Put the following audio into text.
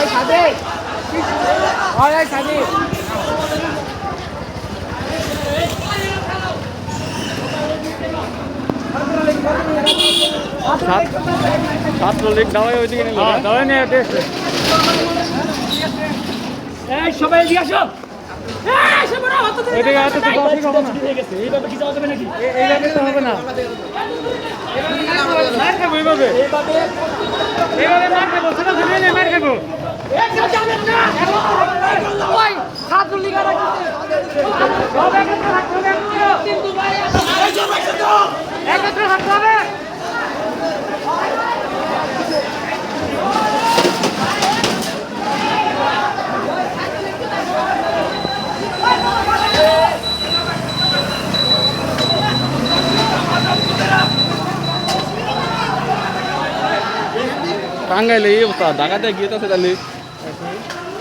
ভাই সাদিক ভাই সাদিক ছাত্রলীগ দাওয়াই ওইদিকে নিল হ্যাঁ, হ্যাঁ? দাওয়াই নিয়ে এই সবাই এদিকে আসো। এদিকে আসো তো কফি খাব না। এইভাবে কি যাওয়া যাবে নাকি? এইভাবে তো হবে না। এইভাবে এইভাবে মার খাব এইভাবে। মার খাব সেটা ধরে মার খাব। একত্রে থাকতে হবে টাঙ্গাইলে এই অবস্থা ঢাকাতে গিয়ে তো এখন